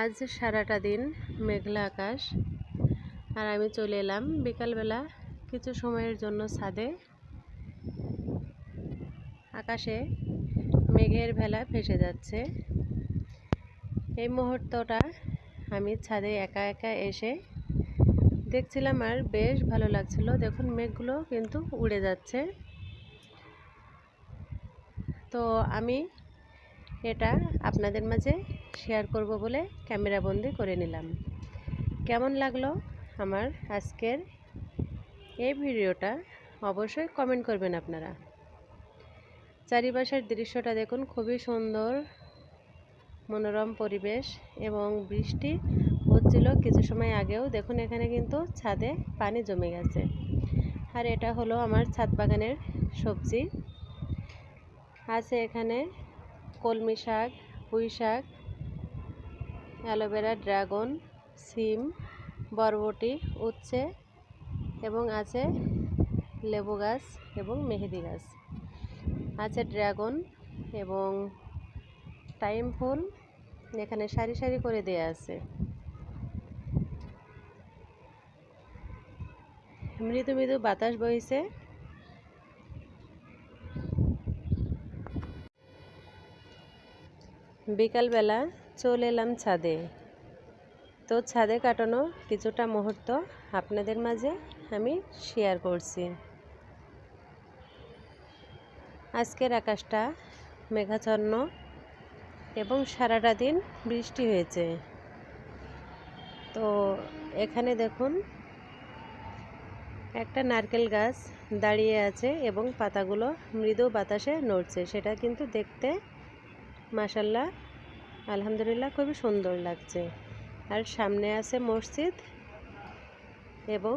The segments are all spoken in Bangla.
আজ সারাটা দিন মেঘলা আকাশ। আর আমি চলে এলাম বিকালবেলা কিছু সময়ের জন্য ছাদে। আকাশে মেঘের ভেলা ভেসে যাচ্ছে। এই মুহূর্তটা আমি ছাদে একা একা এসে দেখছিলাম আর বেশ ভালো লাগছিল। দেখুন, মেঘগুলো কিন্তু উড়ে যাচ্ছে। তো আমি এটা আপনাদের মাঝে শেয়ার করব বলে ক্যামেরা বন্দি করে নিলাম। কেমন লাগল আমার আজকের এই ভিডিওটা অবশ্যই কমেন্ট করবেন আপনারা। চারিপাশের দৃশ্যটা দেখুন, খুবই সুন্দর, মনোরম পরিবেশ এবং বৃষ্টি হচ্ছিল কিছু সময় আগেও। দেখুন, এখানে কিন্তু ছাদে পানি জমে গেছে। আর এটা হলো আমার ছাদ বাগানের সবজি। আছে এখানে কলমি শাক, পুঁই শাক, অ্যালোভেরা, ড্রাগন, সিম, বরবটি, উচ্ছে এবং আছে লেবু গাছ এবং মেহেদি গাছ। আছে ড্রাগন এবং টাইম ফুল এখানে সারি সারি করে দেয়া আছে। মৃদু মৃদু বাতাস বইছে। বিকালবেলা চলে এলাম ছাদে। তো ছাদে কাটানো কিছুটা মুহূর্ত আপনাদের মাঝে আমি শেয়ার করছি। আজকের আকাশটা মেঘাচ্ছন্ন এবং সারাটা দিন বৃষ্টি হয়েছে। তো এখানে দেখুন, একটা নারকেল গাছ দাঁড়িয়ে আছে এবং পাতাগুলো মৃদু বাতাসে নড়ছে, সেটা কিন্তু দেখতে মাসাল্লাহ আলহামদুলিল্লাহ খুবই সুন্দর লাগছে। আর সামনে আছে মসজিদ এবং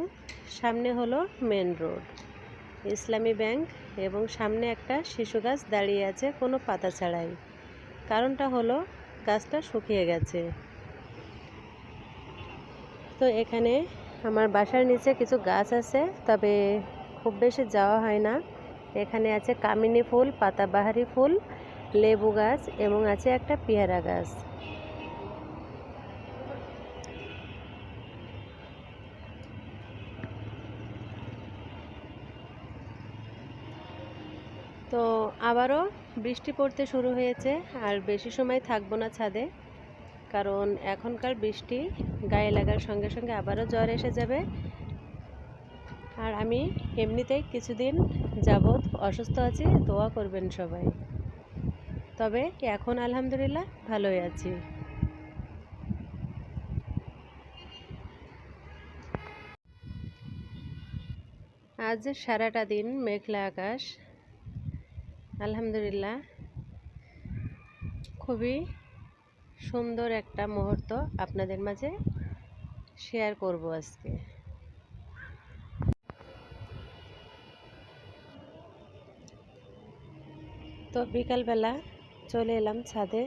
সামনে হলো মেন রোড ইসলামী ব্যাংক এবং সামনে একটা শিশু গাছ দাঁড়িয়ে আছে কোনো পাতা ছাড়াই। কারণটা হলো গাছটা শুকিয়ে গেছে। তো এখানে আমার বাসার নিচে কিছু গাছ আছে, তবে খুব বেশি যাওয়া হয় না। এখানে আছে কামিনী ফুল, পাতাবাহারি ফুল লেবু গাছ এবং আছে একটা পেয়ারা গাছ। তো আবারও বৃষ্টি পড়তে শুরু হয়েছে, আর বেশি সময় থাকব না ছাদে, কারণ এখনকার বৃষ্টি গায়ে লাগার সঙ্গে সঙ্গে আবারও জ্বর এসে যাবে। আর আমি এমনিতেই কিছুদিন যাবৎ অসুস্থ আছি, দোয়া করবেন সবাই। তবে এখন আলহামদুলিল্লাহ ভালোই আছি। আজ সারাটা দিন মেঘলা আকাশ। আলহামদুলিল্লাহ। খুবই সুন্দর একটা মুহূর্ত আপনাদের মাঝে শেয়ার করব আজকে। তো বিকালবেলা চলে এলাম ছাদে।